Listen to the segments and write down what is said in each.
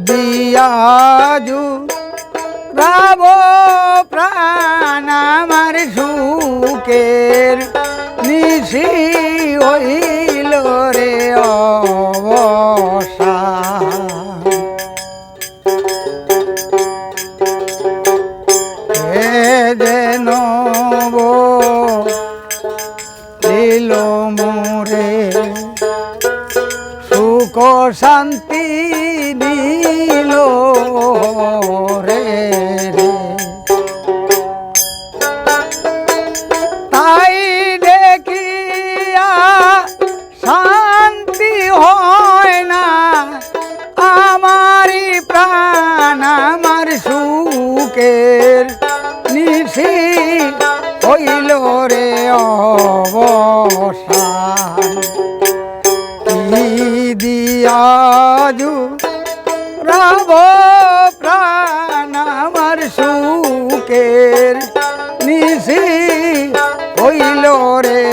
দিয়াজু রাব প্রাণ আমার সুখের নিশি হইল রে সুখ শান্তি সুখের নিশি হইল রে অবসান। দিয়াজু রাব প্রাণ আমার সুখের নিশি হইল রে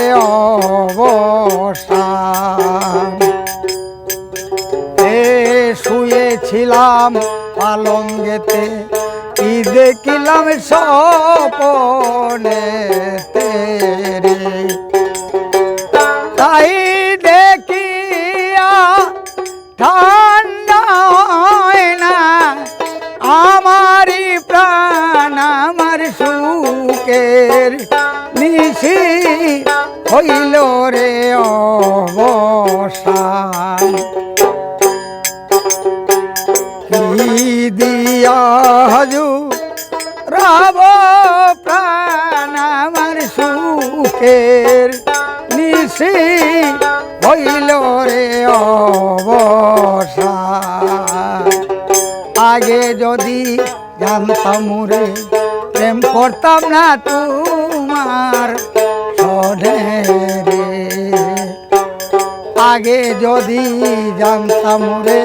এ শুয়েছিলাম পালঙ্গেতে কি দেখিলাম স্বপনে রে তাই দেখিয়া ঠান্ডা না, আমারই প্রাণ আমার সুখের নিশি হইল রে অবসান। কি দিয়াজু রাব প্রাণ আমার সুখের। নিশি হইল রে অবসান আগে যদি জানতাম রে, প্রেম করতাম না তোমার সনে আগে যদি জানতাম রে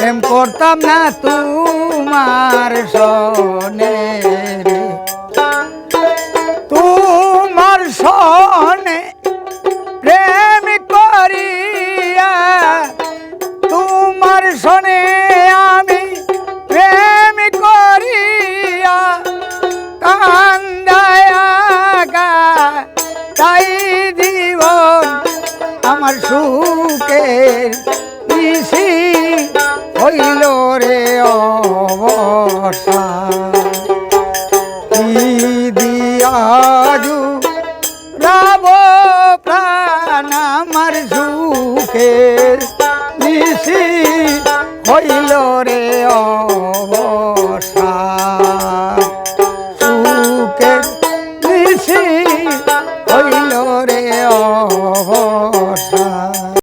প্রেম করতাম না তোমার সনে তোমার সনে প্রেম করিয়া, তোমার সনে আমি প্রেম করিয়া কান্দায়া তাই জীবন আমার সুখের নিশি। হইল রে অবসা। দিয়াজু রাব প্রাণ আমার সুখের